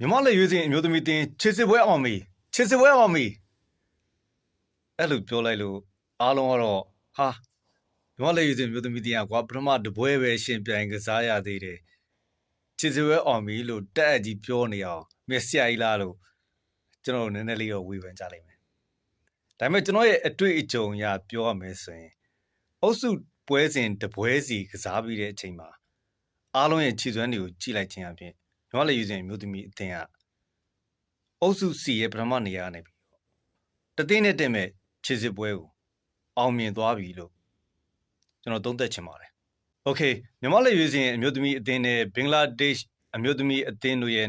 မြမလက်ရွေးစင်အမျိုးသမီးတင်းချစ်စစ်ပွဲအောင်မီချစ်စစ်ပွဲအောင်မီအဲ့လိုပြောလိုက်လို့အားလုံးကတော့ဟာမြမလက်ရွေးစင်အမျိုးသမီးတင်းကကွာပထမတပွဲပဲရှင်ပြိုင်ကစားရသေးတယ်ချစ်စစ်ပွဲအောင်မီလို့တက်အကြီးပြောနေအောင်မျက်စိကြီးလားလို့ကျွန်တော်တို့နည်းနည်းလေးတော့ဝေဖန်ကြလိုက်မယ်ဒါပေမဲ့ကျွန်တော်ရဲ့အတွေ့အကြုံအရပြောရမယ်ဆိုရင်အုပ်စုပွဲစဉ်တပွဲစီကစားပြီးတဲ့အချိန်မှာအားလုံးရဲ့ခြေစွမ်းတွေကိုကြည့်လိုက်ခြင်းအပြင် ညီမလေးယူစဉ်မျိုးသမီးအတင်းကအုပ်စုစီရဲ့ပထမနေရာကနေပြီးတော့တသိန်းနဲ့တက်မဲ့ခြေစစ်ပွဲကိုအောင်မြင်သွားပြီလို့ကျွန်တော်သုံးသပ်ချင်ပါတယ်။ Okay ညီမလေးယူစဉ်အမျိုးသမီးအတင်းနဲ့ဘင်္ဂလားဒေ့ရှ်အမျိုးသမီးအတင်းတို့ရဲ့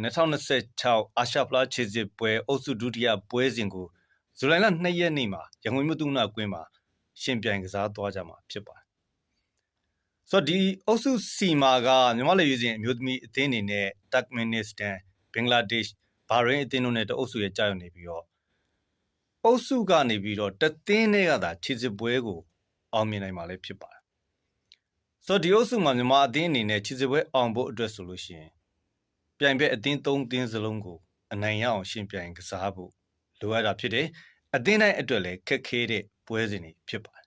2026အာရှဖလားခြေစစ်ပွဲအုပ်စုဒုတိယပွဲစဉ်ကိုဇူလိုင်လ2ရက်နေ့မှာရန်ကုန်မြို့တုနာကွင်းမှာရှင်ပြိုင်ကစားသွားကြမှာဖြစ်ပါတယ်။ ဆိုတော့ဒီအုပ်စုစီမာကမြန်မာလေယူစဉ်အမျိုးသမီးအသင်းအနေနဲ့တက်မင်နစ္စတန်ဘင်္ဂလားဒေ့ရှ်ဘာရိန်းအသင်းတို့နဲ့တအုပ်စုရဲ့ကြာရောက်နေပြီးတော့အုပ်စုကနေပြီးတော့တသင်းတွေကသာခြေစစ်ပွဲကိုအောင်မြင်နိုင်မှာလည်းဖြစ်ပါတယ်။ဆိုတော့ဒီအုပ်စုမှာမြန်မာအသင်းအနေနဲ့ခြေစစ်ပွဲအောင်ဖို့အတွက်ဆိုလို့ရှိရင်ပြိုင်ဘက်အသင်း၃သင်းစလုံးကိုအနိုင်ရအောင်ရှင်ပြိုင်ကစားဖို့လိုအပ်တာဖြစ်တယ်။အသင်းတိုင်းအတွက်လည်းခက်ခဲတဲ့ပွဲစဉ်တွေဖြစ်ပါတယ်။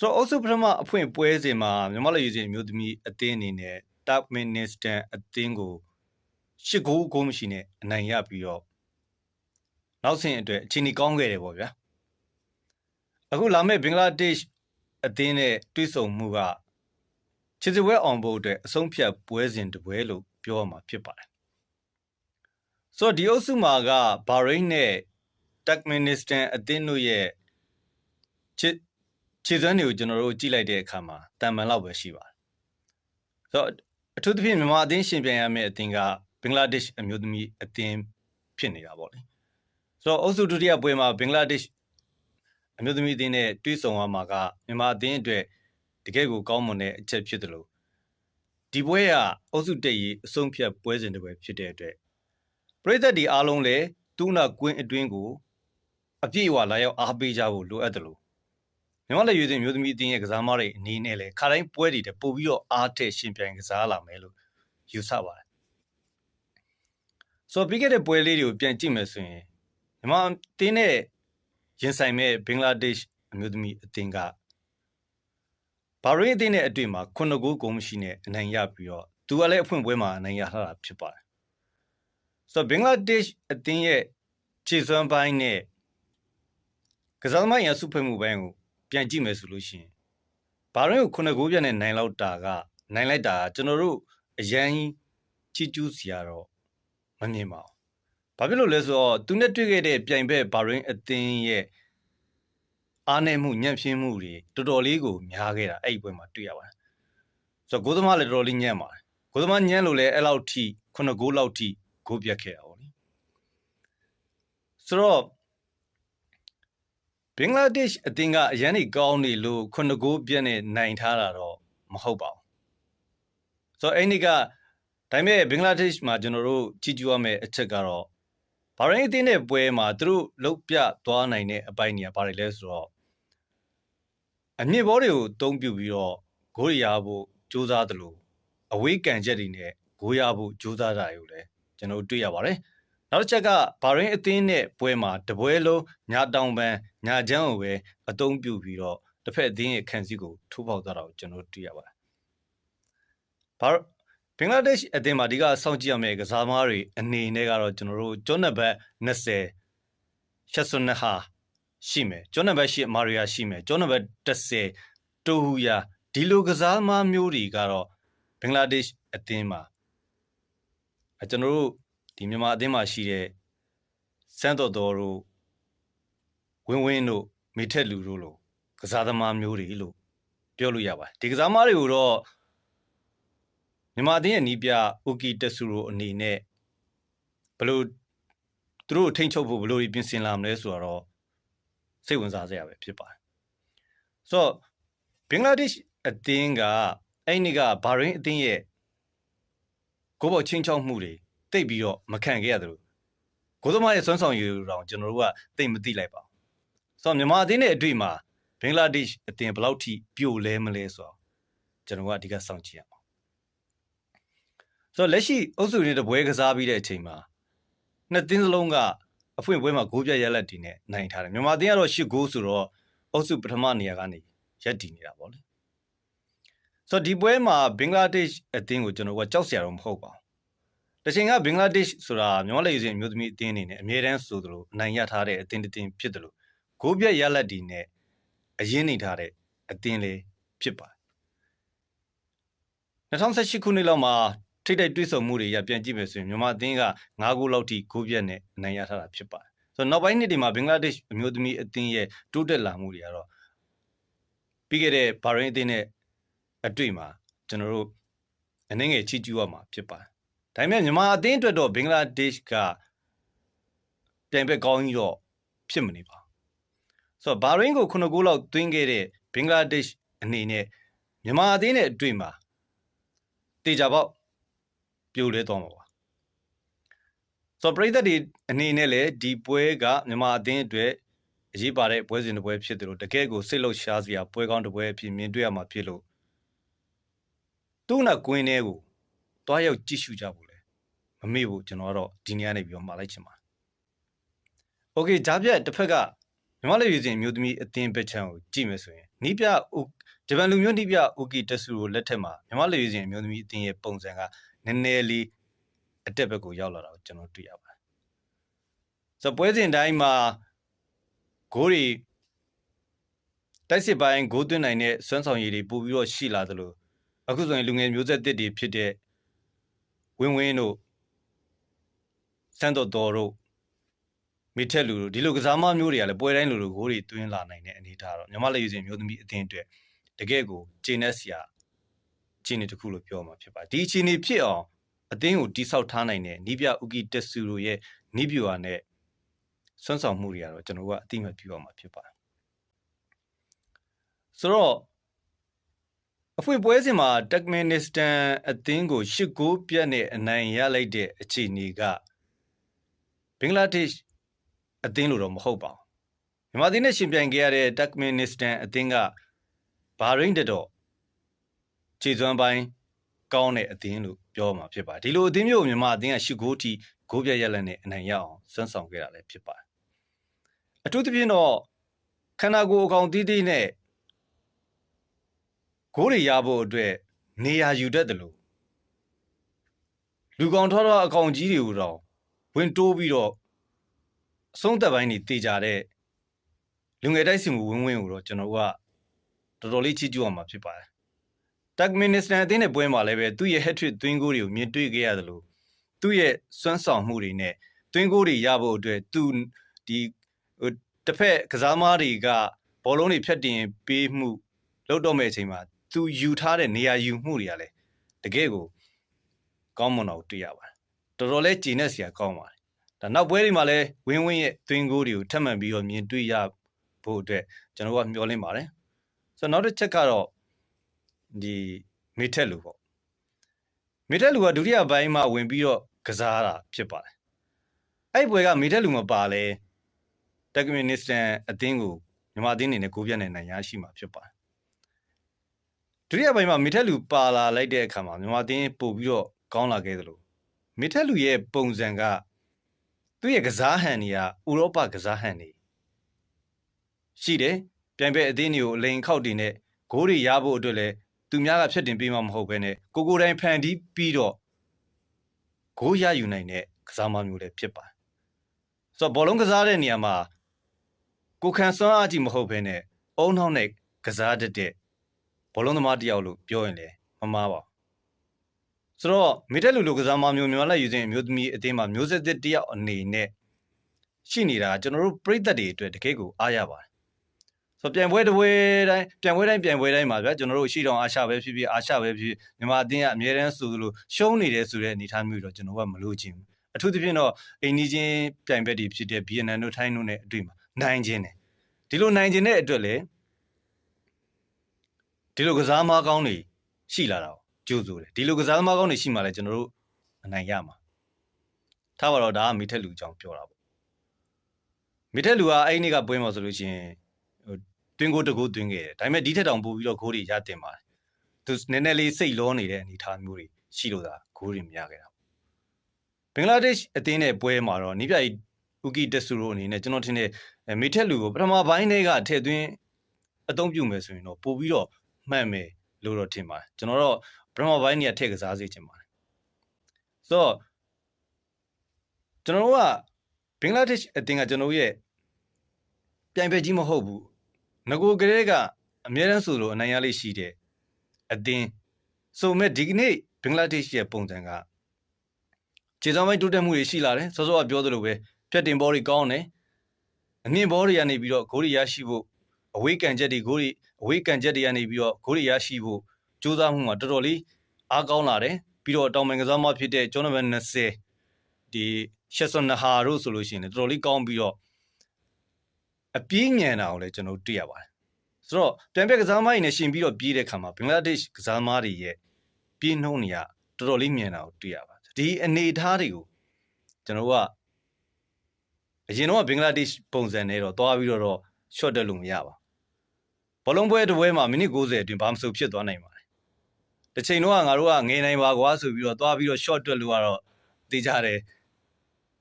ဆိုတော့အုပ်စုပထမအဖွင့်ပွဲစဉ်မှာမြန်မာလူကြီးအမျိုးသမီးအသင်းအနေနဲ့ Top Minister အသင်းကိုရှစ်ဂိုးအကိုမရှိနဲ့အနိုင်ရပြီးတော့နောက်ဆင့်အတွက်အချိန်ကြီးကောင်းခဲ့တယ်ပေါ့ဗျာ။အခုလာမယ့်ဘင်္ဂလားဒေ့ရှ်အသင်းနဲ့တွေ့ဆုံမှုကချစ်စပွဲအောင်ဖို့အတွက်အဆုံးဖြတ်ပွဲစဉ်တစ်ပွဲလို့ပြောရမှာဖြစ်ပါတယ်။ဆိုတော့ဒီအုပ်စုမှာကဘာရိန်းနဲ့ Turkmenistan အသင်းတို့ရဲ့ချစ် ခြေစွမ်းတွေကိုကျွန်တော်တို့ကြည့်လိုက်တဲ့အခါမှာတန်မန်လောက်ပဲရှိပါတယ်။ဆိုတော့အထူးသဖြင့်မြန်မာအသင်းရှင်ပြန်ရမယ့်အသင်းကဘင်္ဂလားဒေ့ရှ်အမျိုးသမီးအသင်းဖြစ်နေတာပေါ့လေ။ဆိုတော့အုပ်စုဒုတိယပွဲမှာဘင်္ဂလားဒေ့ရှ်အမျိုးသမီးအသင်းနဲ့တွေ့ဆုံရမှာကမြန်မာအသင်းအတွက်တကယ့်ကိုကောင်းမွန်တဲ့အချက်ဖြစ်တယ်လို့ဒီပွဲကအုပ်စုတက်ရေးအဆုံးဖြတ်ပွဲစဉ်တစ်ပွဲဖြစ်တဲ့အတွက်ပရိသတ်ဒီအားလုံးလည်းတူနာကွင်းအတွင်းကိုအပြည့်အဝလာရောက်အားပေးကြဖို့လိုအပ်တယ်လို့ မြန်မာလက်ရွေးစင်မျိုးသမီးအတင်းရဲ့ကစားမတွေအနေနဲ့လည်းခါတိုင်းပွဲတွေတပို့ပြီးတော့အားထက်ရှင်ပြိုင်ကစားလာမယ်လို့ယူဆပါတယ်။ဆိုပြီးခဲ့တဲ့ပွဲလေးတွေကိုပြန်ကြည့်မယ်ဆိုရင်မြန်မာတင်းနဲ့ရင်ဆိုင်မဲ့ဘင်္ဂလားဒေ့ရှ်အမျိုးသမီးအတင်းကဘာရိန်းအတင်းနဲ့အတွေ့မှာခုနှစ်ဂိုးကုန်မရှိနဲ့အနိုင်ရပြီးတော့သူကလည်းအဖွင့်ပွဲမှာအနိုင်ရထားတာဖြစ်ပါတယ်။ဆိုတော့ဘင်္ဂလားဒေ့ရှ်အတင်းရဲ့ခြေစွမ်းပိုင်းနဲ့ကစားသမားရန်စုဖွဲ့မှုပိုင်းကို ပြန်ကြည့်မယ်ဆိုလို့ရှိရင်ဘာရင်ကိုခုနှစ်ဂိုးပြတ်နဲ့နိုင်လောက်တာကနိုင်လိုက်တာကျွန်တော်တို့အရန်ချီကျူးစီရတော့မမြင်ပါဘူး။ဘာဖြစ်လို့လဲဆိုတော့သူနဲ့တွေ့ခဲ့တဲ့ပြိုင်ဘက်ဘာရင်အသင်းရဲ့အားနည်းမှုညံ့ဖျင်းမှုတွေတော်တော်လေးကိုများခဲ့တာအဲ့ဒီပွဲမှာတွေ့ရပါတယ်။ဆိုတော့ဂိုးသမားလည်းတော်တော်လေးညံ့ပါတယ်။ဂိုးသမားညံ့လို့လည်းအဲ့လောက်ထိခုနှစ်ဂိုးလောက်ထိဂိုးပြတ်ခဲ့တာပေါ့လေ။ဆိုတော့ ဘင်္ဂလားဒေ့ရှ်အသင်းကအရန်နေကောင်းနေလို့ခုနှစ်ဂိုးပြည့်နဲ့နိုင်ထားတာတော့မဟုတ်ပါဘူး။ဆိုတော့အဲ့ဒီကဒါပေမဲ့ဘင်္ဂလားဒေ့ရှ်မှာကျွန်တော်တို့ကြည့်ကြည့်ရမယ့်အချက်ကတော့ဘာရိန်းအသင်းရဲ့ပွဲမှာသူတို့လုတ်ပြသွားနိုင်တဲ့အပိုင်းတွေကဘာတွေလဲဆိုတော့အမြင့်ဘောတွေကိုတုံးပြပြီးတော့ဂိုးရရဖို့စူးစမ်းတယ်လို့အဝေးကန်ချက်တွေနဲ့ဂိုးရဖို့စူးစမ်းတာတွေကိုလည်းကျွန်တော်တို့တွေ့ရပါတယ်။ နောက်တစ်ချက်ကဘာရင်းအသင်းနဲ့ပွဲမှာတပွဲလုံးညာတောင်ပန်ညာချမ်းကိုပဲအသုံးပြုပြီးတော့တစ်ဖက်အသင်းရဲ့ခံစည်းကိုထိုးပေါက်သွားတာကိုကျွန်တော်တွေ့ရပါတယ်။ဘာဘင်္ဂလားဒေ့ရှ်အသင်းမှာဒီကစောင့်ကြည့်ရမယ့်ကစားသမားတွေအနေနဲ့ကတော့ကျွန်တော်တို့ကျွန်းနံပါတ်20ရှက်ဆွန်နဟာရှိမယ်ကျွန်းနံပါတ်8မာရီယာရှိမယ်ကျွန်းနံပါတ်10တိုဟူယာဒီလိုကစားသမားမျိုးတွေကတော့ဘင်္ဂလားဒေ့ရှ်အသင်းမှာအကျွန်တော်တို့ ဒီမြန်မာအသင်းမှာရှိတဲ့စန်းတော်တော်တို့ဝင်းဝင်းတို့မိထက်လူတို့လိုကစားသမားမျိုးတွေလို့ပြောလို့ရပါတယ်ဒီကစားသမားတွေကိုတော့မြန်မာအသင်းရဲ့နီးပြအိုကီတက်ဆူရိုအနေနဲ့ဘလို့သူတို့ထိန်းချုပ်ဖို့ဘလို့ပြင်ဆင်လာမလဲဆိုတော့စိတ်ဝင်စားစရာပဲဖြစ်ပါတယ်ဆိုတော့ဘင်္ဂလားဒေ့ရှ်အသင်းကအဲ့ဒီကဘာရင်းအသင်းရဲ့ကိုဘောချင်းချောက်မှုတွေ တိတ်ပြီးတော့မခံခဲ့ရသလိုကိုသမားရဲ့စွမ်းဆောင်ရည်တော့ကျွန်တော်တို့ကတိတ်မသိလိုက်ပါဘူး။ဆိုတော့မြန်မာအသင်းရဲ့အတွေ့မှာဘင်္ဂလားဒေ့ရှ်အသင်းဘယ်လောက်ထိပြိုလဲမလဲဆိုတော့ကျွန်တော်ကအဓိကစောင့်ကြည့်ရမှာ။ဆိုတော့လက်ရှိအုပ်စုတွေတပွဲကစားပြီးတဲ့အချိန်မှာနှစ်သင်းစလုံးကအဖွင့်ပွဲမှာဂိုးပြတ်ရလက်တည်နဲ့နိုင်ထားတယ်မြန်မာတင်းကတော့၈ဂိုးဆိုတော့အုပ်စုပထမနေရာကနေရက်တည်နေတာပေါ့လေဆိုတော့ဒီပွဲမှာဘင်္ဂလားဒေ့ရှ်အသင်းကိုကျွန်တော်ကကြောက်စရာတော့မဟုတ်ပါဘူး တစ်ချိန်ကဘင်္ဂလားဒေ့ရှ်ဆိုတာမြန်မာလက်ယူစင်အမျိုးသမီးအသင်းအနေနဲ့အမြဲတမ်းဆိုသလိုအနိုင်ရထားတဲ့အသင်းတစ်သင်းဖြစ်တယ်လို့ဂိုးပြတ်ရလက်တည်နဲ့အရင်နေထားတဲ့အသင်းလေးဖြစ်ပါတယ်2018ခုနှစ်လောက်မှာထိတိုက်တွဲဆုံမှုတွေရပြန်ကြည့်မယ်ဆိုရင်မြန်မာအသင်းက9ဂိုးလောက်ထိဂိုးပြတ်နဲ့အနိုင်ရထားတာဖြစ်ပါတယ်ဆိုတော့နောက်ပိုင်းနှစ်တွေမှာဘင်္ဂလားဒေ့ရှ်အမျိုးသမီးအသင်းရဲ့တိုးတက်လာမှုတွေကတော့ပြီးခဲ့တဲ့ဘာရိန်းအသင်းနဲ့အတွေ့မှာကျွန်တော်တို့အနေငယ်ချီးကျူးရမှာဖြစ်ပါတယ် ဒါပေမဲ့မြန်မာအသင်းအတွက်တော့ဘင်္ဂလားဒေ့ရှ်ကပြိုင်ဘက်ကောင်းကြီးတော့ဖြစ်မနေပါဘူးဆိုတော့ဘာရိန်းကို9ဂိုးလောက်သွင်းခဲ့တဲ့ဘင်္ဂလားဒေ့ရှ်အနေနဲ့မြန်မာအသင်းနဲ့အတွေ့မှာတေချာပေါက်ပြိုလဲသွားမှာပါဆိုတော့ပရိသတ်တွေအနေနဲ့လည်းဒီပွဲကမြန်မာအသင်းအတွက်အရေးပါတဲ့ပွဲစဉ်တစ်ပွဲဖြစ်တယ်လို့တကယ်ကိုစိတ်လှုပ်ရှားစရာပွဲကောင်းတစ်ပွဲအဖြစ်မြင်တွေ့ရမှာဖြစ်လို့သူ့နဲ့ကွင်းထဲကို တွားရောက်ကြည့်ရှုကြဖို့လေမမေ့ဘူးကျွန်တော်ကတော့ဒီနေ့ကနေပြီးတော့မှာလိုက်ချင်ပါโอเคဂျားပြက်တစ်ဖက်ကမြန်မာလူယူစင်အမျိုးသမီးအသင်းဘက်ချန်ကိုကြည့်မယ်ဆိုရင်နီးပြဂျပန်လူမျိုးနီးပြအိုကီတက်ဆူကိုလက်ထက်မှာမြန်မာလူယူစင်အမျိုးသမီးအသင်းရဲ့ပုံစံကနည်းနည်းလေးအတက်ဘက်ကိုရောက်လာတာကိုကျွန်တော်တွေ့ရပါတယ်။ဆိုတော့ပွဲစဉ်တိုင်းမှာဂိုးတွေတိုက်စစ်ပိုင်းဂိုးသွင်းနိုင်တဲ့စွမ်းဆောင်ရည်တွေပို့ပြီးတော့ရှိလာသလိုအခုဆိုရင်လူငယ်မျိုးဆက်တစ်တွေဖြစ်တဲ့ ဝင်းဝင်းတို့စန်တော်တော်တို့မိထက်လူတို့ဒီလိုကစားမမျိုးတွေကလည်းပွဲတိုင်းလိုလိုဂိုးတွေသွင်းလာနိုင်တဲ့အနေအထားတော့ညီမလေးယူစဉ်မျိုးသမီးအသင်းအတွက်တကယ့်ကိုဂျင်းနဲ့ဆရာအခြေအနေတစ်ခုလို့ပြောမှာဖြစ်ပါတယ်ဒီအခြေအနေဖြစ်အောင်အသင်းကိုတိဆောက်ထားနိုင်တဲ့နီးပြဥကီတက်ဆူတို့ရဲ့နီးပြူဟာနဲ့စွမ်းဆောင်မှုတွေကတော့ကျွန်တော်ကအတိမတ်ပြုအောင်မှာဖြစ်ပါတယ်ဆိုတော့ အဖွင့်ပွဲစဉ်မှာတက်မင်နစ္စတန်အသင်းကို၈ဂိုးပြတ်နဲ့အနိုင်ရလိုက်တဲ့အခြေအနေကဘင်္ဂလားဒေ့ရှ်အသင်းလို့တော့မဟုတ်ပါဘူးမြန်မာသင်းနဲ့ရှင်ပြိုင်ခဲ့ရတဲ့တက်မင်နစ္စတန်အသင်းကဘာရိန်းတတော့ခြေစွမ်းပိုင်းကောင်းတဲ့အသင်းလို့ပြောမှာဖြစ်ပါတယ်ဒီလိုအသင်းမျိုးမြန်မာအသင်းက၈ဂိုးထိဂိုးပြတ်ရက်လက်နဲ့အနိုင်ရအောင်စွမ်းဆောင်ခဲ့တာလည်းဖြစ်ပါတယ်အထူးသဖြင့်တော့ခန္ဓာကိုယ်အကောင်တီးတီးနဲ့ ဂိုးတွေရဖို့အတွက်နေရာယူတတ်တယ်လို့လူကောင်ထောတော့အကောင်ကြီးတွေကိုတော့ဝင်တိုးပြီးတော့အဆုံးသက်ပိုင်းနေတေကြတဲ့လူငယ်တိုက်စီမှုဝင်းဝင်းကိုတော့ကျွန်တော်ကတော်တော်လေးချီးကျူးအောင်မှာဖြစ်ပါတယ်တက်မင်နစ္စတန်အသင်းနဲ့ပွဲမှာလည်းပဲသူ့ရဲ့ hat-trick သွင်းဂိုးတွေကိုမြင်တွေ့ခဲ့ရတယ်လို့သူ့ရဲ့စွမ်းဆောင်မှုတွေနဲ့သွင်းဂိုးတွေရဖို့အတွက်သူဒီဟိုတစ်ဖက်ကစားမားတွေကဘောလုံးတွေဖြတ်တင်ပေးမှုလောက်တော့မဲ့အချိန်မှာ သူယူထားတဲ့နေရာယူမှုတွေကလည်းတကယ်ကိုကောင်းမွန်တော့တွေ့ရပါတယ်တော်တော်လေးကြည်နဲ့စရာကောင်းပါတယ်ဒါနောက်ပွဲတွေမှာလည်းဝင်းဝင်းရဲ့သွင်းဂိုးတွေကိုထပ်မံပြီးတော့မြင်တွေ့ရဖို့အတွက်ကျွန်တော်ကမျှော်လင့်ပါတယ်ဆိုတော့နောက်တစ်ချက်ကတော့ဒီမေထက်လူပေါ့မေထက်လူကဒုတိယပိုင်းမှာဝင်ပြီးတော့ကစားတာဖြစ်ပါတယ်အဲ့ပွဲကမေထက်လူမပါလဲတက်ကမင်နစ္စတန်အသင်းကိုမြန်မာအသင်းအနေနဲ့ကိုပြတ်နေနိုင်ရရှိမှာဖြစ်ပါတယ် ဒုတိယပိုင်းမှာမေထက်လူပါလာလိုက်တဲ့အခါမှာမြန်မာအသင်းပို့ပြီးတော့ကောင်းလာခဲ့သလိုမေထက်လူရဲ့ပုံစံကသူ့ရဲ့ကစားဟန်တွေကဥရောပကစားဟန်တွေရှိတယ်ပြိုင်ဘက်အသင်းတွေကိုအလိန်ခောက်တင်တဲ့ဂိုးတွေရဖို့အတွက်လည်းသူများကဖြတ်တင်ပေးမှမဟုတ်ဘဲနဲ့ကိုကိုတိုင်းဖန်တီးပြီးတော့ဂိုးရယူနိုင်တဲ့ကစားမမျိုးလည်းဖြစ်ပါတယ်ဆိုတော့ဘောလုံးကစားတဲ့နေရာမှာကိုခံစွမ်းအားကြီးမဟုတ်ဘဲနဲ့အုံနောက်နဲ့ကစားတတ်တဲ့ ဘောလုံးသမားတစ်ယောက်လို့ပြောရင်လည်းမမှားပါဘူးဆိုတော့မီတက်လူလူကစားမမျိုးမျိုးလိုက်ယူခြင်းအမျိုးသမီးအသင်းမှာမျိုးဆက်သစ်တစ်ယောက်အနေနဲ့ရှိနေတာကျွန်တော်တို့ပြိသက်တွေအတွက်တကယ်ကိုအားရပါတယ်ဆိုပြန်ပွဲတစ်ပွဲတိုင်းပြန်ပွဲတိုင်းပြန်ပွဲတိုင်းမှာဗျာကျွန်တော်တို့ရှိတော်အာရှပဲဖြစ်ဖြစ်အာရှပဲဖြစ်ဖြစ်မြန်မာအသင်းကအများတန်းဆိုလို့ရှုံးနေတယ်ဆိုတဲ့အနေအထားမျိုးတော့ကျွန်တော်ကမလို့ချင်ဘူးအထူးသဖြင့်တော့အိန္ဒိချင်းပြိုင်ဘက်တွေဖြစ်တဲ့ဗီယက်နမ်တို့ထိုင်းတို့နဲ့အတွေ့မှာနိုင်ခြင်းတယ်ဒီလိုနိုင်ခြင်းတဲ့အတွက်လေ ဒီလိုကစားမကောင်းတွေရှိလာတာကြိုးဆိုတယ်ဒီလိုကစားသမားကောင်းတွေရှိမှလည်းကျွန်တော်တို့အနိုင်ရမှာထားပါတော့ဒါကမိထက်လူအကြောင်းပြောတာပေါ့မိထက်လူကအဲ့ဒီနေ့ကပွဲမှာဆိုလို့ရှိရင်တွင်းကိုတကိုးတွင်းခဲ့တယ်ဒါပေမဲ့ဒီထက်တောင်ပိုပြီးတော့ဂိုးတွေရတင်ပါတယ်သူနည်းနည်းလေးစိတ်လောနေတဲ့အနေအထားမျိုးတွေရှိလို့သာဂဂိုးတွေမရခဲ့တာဘင်္ဂလားဒေ့ရှ်အသင်းနဲ့ပွဲမှာတော့နီးပြကြီးဥကီတက်ဆူရိုအနေနဲ့ကျွန်တော်ထင်တယ်အဲမီထက်လူကိုပထမပိုင်းတွေကထည့်သွင်းအသုံးပြုမယ်ဆိုရင်တော့ပို့ပြီးတော့ မှတ်မယ်လို့တော့ထင်ပါတယ်ကျွန်တော်တော့ပထမပိုင်းတွေကထည့်ကစားစေချင်ပါတယ်ဆိုတော့ကျွန်တော်တို့ကဘင်္ဂလားဒေ့ရှ်အသင်းကကျွန်တော်တို့ရဲ့ပြိုင်ပွဲကြီးမဟုတ်ဘူးငကိုကလေးကအများတန်းဆိုလို့အနိုင်ရလေးရှိတဲ့အသင်းဆိုမဲ့ဒီကနေ့ဘင်္ဂလားဒေ့ရှ်ရဲ့ပုံစံကခြေစောင်းပိုင်းတိုးတက်မှုတွေရှိလာတယ်စောစောကပြောသလိုပဲဖြတ်တင်ဘောတွေကောင်းတယ်အမြင့်ဘောတွေကနေပြီးတော့ဂိုးတွေရရှိဖို့အဝေးကန်ချက်တွေဂိုးတွေ အဝေးကန်ချက်တွေကနေပြီးတော့ဂိုးတွေရရှိဖို့ကြိုးစားမှုမှာတော်တော်လေးအားကောင်းလာတယ်ပြီးတော့တောင်ပန်ကစားမဖြစ်တဲ့ဂျွန်နဗန်20ဒီရှက်ဆွန်နဟာတို့ဆိုလို့ရှိရင်လည်းတော်တော်လေးကောင်းပြီးတော့အပြေးညံတာကိုလည်းကျွန်တော်တို့တွေ့ရပါတယ်ဆိုတော့ပြန်ပြက်ကစားမကြီးနဲ့ရှင်ပြီးတော့ပြေးတဲ့ခါမှာဘင်္ဂလားဒေ့ရှ်ကစားမတွေရဲ့ပြေးနှုံးတွေကတော်တော်လေးညံတာကိုတွေ့ရပါတယ်ဒီအနေအထားတွေကိုကျွန်တော်တို့ကအရင်တော့ဘင်္ဂလားဒေ့ရှ်ပုံစံနဲ့တော့သွားပြီးတော့တော့ short တက်လို့မရပါ ဘူးဘောလုံးပွဲတစ်ပွဲမှာမိနစ်90အတွင်းဘာမှမဆိုဖြစ်သွားနိုင်ပါတယ်တစ်ချိန်တော့ငါတို့ကငေးနိုင်ပါကွာဆိုပြီးတော့သွားပြီးတော့ short တက်လို့ကတော့တေးကြတယ်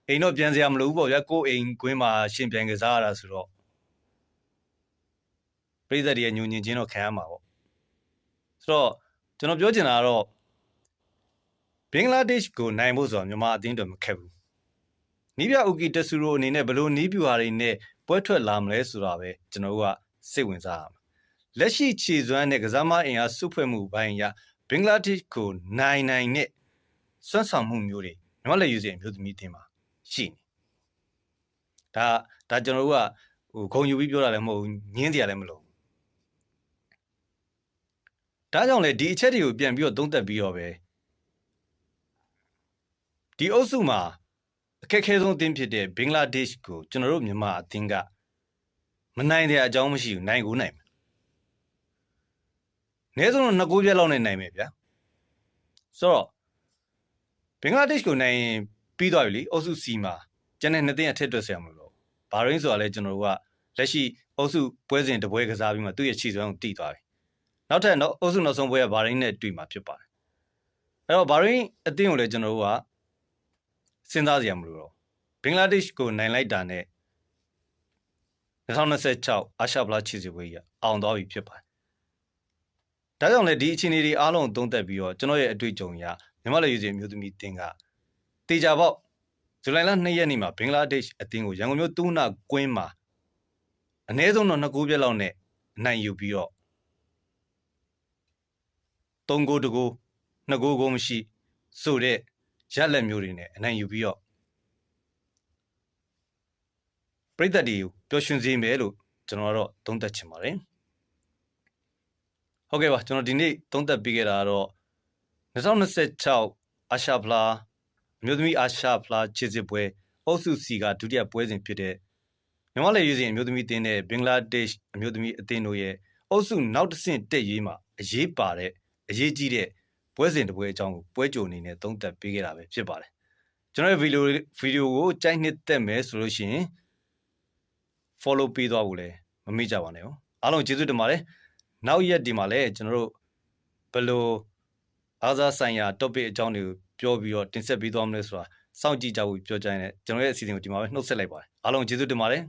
အိမ်တော့ပြန်စရာမလိုဘူးပေါ့ဗျာကိုယ်အိမ်ကွင်းမှာရှင်ပြန်ကစားရတာဆိုတော့ပြည်သက်တွေရဲ့ညဉ့်ညင်ချင်းတော့ခံရမှာပေါ့ဆိုတော့ကျွန်တော်ပြောချင်တာကတော့ဘင်္ဂလားဒေ့ရှ်ကိုနိုင်ဖို့ဆိုတာမြန်မာအသင်းတော်မခက်ဘူးနီးပြဥကီတဆူရိုအနေနဲ့ဘယ်လိုနီးပြူဟာတွေနဲ့ပွဲထွက်လာမလဲဆိုတာပဲကျွန်တော်တို့ကစိတ်ဝင်စားရမှာ လက်ရှိခြေစွမ်းနဲ့ကစားမအင်အားစုဖွဲ့မှုပိုင်းအရဘင်္ဂလားဒေ့ရှ်ကိုနိုင်နိုင်နဲ့စွမ်းဆောင်မှုမျိုးတွေမြန်မာလက်ယူစင်အမျိုးသမီးအသင်းမှာရှိနေဒါဒါကျွန်တော်တို့ကဟိုဂုံယူပြီးပြောတာလည်းမဟုတ်ဘူးညင်းစရာလည်းမလိုဒါကြောင့်လေဒီအချက်တွေကိုပြန်ပြီးတော့သုံးသပ်ပြီးတော့ပဲဒီအုပ်စုမှာအခက်အခဲဆုံးအသင်းဖြစ်တဲ့ဘင်္ဂလားဒေ့ရှ်ကိုကျွန်တော်တို့မြန်မာအသင်းကမနိုင်တဲ့အကြောင်းမရှိဘူးနိုင်ကိုနိုင်မယ်။ နည်းဆုံးတော့နှစ်ကိုးပြက်လောက်နဲ့နိုင်မယ်ဗျာ။ဆိုတော့ဘင်္ဂလားဒေ့ရှ်ကိုနိုင်ရင်ပြီးသွားပြီလေအုပ်စု C မှာကျန်တဲ့နှစ်သင်းအထက်တွက်ဆရာမလို့တော့ဘာရင်းဆိုတာလဲကျွန်တော်တို့ကလက်ရှိအုပ်စုပွဲစဉ်တပွဲကစားပြီးမှသူ့ရဲ့ခြေစွမ်းကိုတီးသွားပြီ။နောက်ထပ်တော့အုပ်စုနောက်ဆုံးပွဲကဘာရင်းနဲ့တွေ့မှာဖြစ်ပါတယ်။အဲ့တော့ဘာရင်းအသင်းကိုလည်းကျွန်တော်တို့ကစဉ်းစားစရာမလိုတော့ဘင်္ဂလားဒေ့ရှ်ကိုနိုင်လိုက်တာနဲ့2026အာရှဖလားချီစီပွဲကြီးအောင်သွားပြီဖြစ်ပါတယ်။ ဒါကြောင့်လည်းဒီအခြေအနေတွေအားလုံးသုံးသပ်ပြီးတော့ကျွန်တော်ရဲ့အတွေ့အကြုံအရမြန်မာလက်ယူစီမျိုးသမီးတင်းကတေချာပေါက်ဇူလိုင်လ2ရက်နေ့မှာဘင်္ဂလားဒေ့ရှ်အသင်းကိုရန်ကုန်မြို့တူးနာကွင်းမှာအနည်းဆုံးတော့2ဂိုးပြက်လောက်နဲ့အနိုင်ယူပြီးတော့3ဂိုးတကိုး2ဂိုးကိုမရှိဆိုတဲ့ရက်လက်မျိုးတွေနဲ့အနိုင်ယူပြီးတော့ပြိသက်တွေကိုပျော်ရွှင်စေမယ်လို့ကျွန်တော်ကတော့သုံးသပ်ချင်ပါတယ် ဟုတ်ကဲ့ပါကျွန်တော်ဒီနေ့သုံးသပ်ပေးခဲ့တာကတော့2026အာရှဖလားအမျိုးသမီးအာရှဖလားခြေစစ်ပွဲအုပ်စု C ကဒုတိယပွဲစဉ်ဖြစ်တဲ့မြန်မာလေယူစဉ်အမျိုးသမီးတင်းနဲ့ဘင်္ဂလားဒေ့ရှ်အမျိုးသမီးအသင်းတို့ရဲ့အုပ်စုနောက်တစ်ဆင့်တက်ရေးမှာအရေးပါတဲ့အရေးကြီးတဲ့ပွဲစဉ်တစ်ပွဲအကြောင်းကိုပွဲကြိုအနေနဲ့သုံးသပ်ပေးခဲ့တာပဲဖြစ်ပါတယ်ကျွန်တော်ရဲ့ဗီဒီယိုဗီဒီယိုကိုကြိုက်နှစ်သက်မယ်ဆိုလို့ရှိရင် follow ပေးသွားဖို့လည်းမမေ့ကြပါနဲ့ဟုတ်အားလုံးကျေးဇူးတင်ပါတယ် နောက်ရက်ဒီမှာလည်းကျွန်တော်တို့ဘယ်လိုအားစားဆိုင်ရာ topic အကြောင်းတွေကိုပြောပြီးတော့တင်ဆက်ပေးသွားမလဲဆိုတာစောင့်ကြည့်ကြဖို့ပြောကြရင်လည်းကျွန်တော်ရဲ့အစီအစဉ်ကိုဒီမှာပဲနှုတ်ဆက်လိုက်ပါတယ်အားလုံးကျေးဇူးတင်ပါတယ်